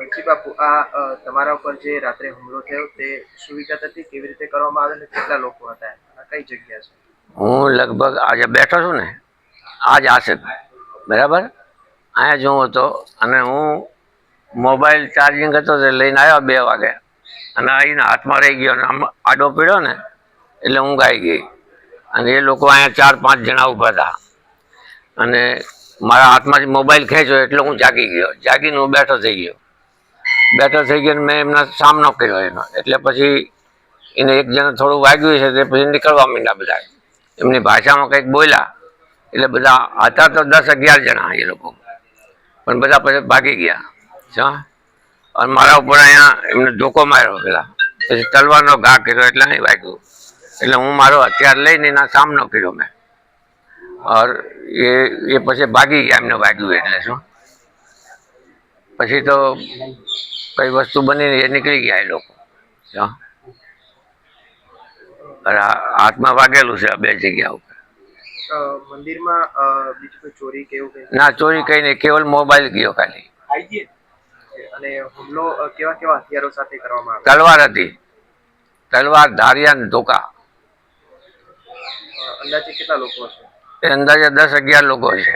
જી બાપુ, આ તમારા ઉપર જે રાત્રે હુમલો થયો તે વિગત હતી કેવી રીતે કરવામાં આવે અને કેટલા લોકો હતા? કઈ જગ્યા છે? હું લગભગ આજે બેઠો છું ને, આજ આશે બરાબર? અહીંયા જોઉં હતો અને હું મોબાઈલ ચાર્જિંગ હતો તે લઈને આવ્યો બે વાગે. અને આવીને હાથમાં રહી ગયો અને આમ આડો પીડ્યો ને, એટલે ઊંઘ આવી ગઈ. અને એ લોકો અહીંયા ચાર પાંચ જણા ઊભા હતા. અને મારા હાથમાંથી મોબાઈલ ખેંચ્યો એટલે હું જાગી ગયો. જાગીને હું બેઠો થઈ ગયો. બેઠો થઈ ગયો મેં એમના સામનો કર્યો એનો. એટલે પછી એને એક જણ થોડું વાગ્યું છે તે પછી નીકળવા માંડ્યા બધા એમની ભાષામાં કંઈક બોલ્યા. એટલે બધા હતા તો દસ અગિયાર જણા એ લોકો. પણ બધા પછી ભાગી ગયા. હા અને મારા ઉપર અહીંયા એમને ધોકો માર્યો પેલા. પછી તલવારનો ઘા કર્યો એટલે નહીં વાગ્યું. એટલે હું મારો હથિયાર લઈને એના સામનો કર્યો મેં. ઓર એ એ પછી ભાગી ગયા એમને વાગ્યું એટલે શું. પછી તો કઈ વસ્તુ બની એ નીકળી ગયા એ લોકો. હા. હાથમાં વાગેલું છે આ બે જગ્યા ઉપર. મંદિરમાં બીજું કોઈ ચોરી કે એવું ના ચોરી કઈ નહીં કેવલ મોબાઈલ ગયો ખાલી? અને હુમલો કેવા કેવા હથિયારો સાથે કરવામાં આવ્યો? તલવાર હતી. તલવાર ધારિયા ને ધોકા. અંદાજે કેટલા લોકો છે અંદાજે દસ અગિયાર લોકો છે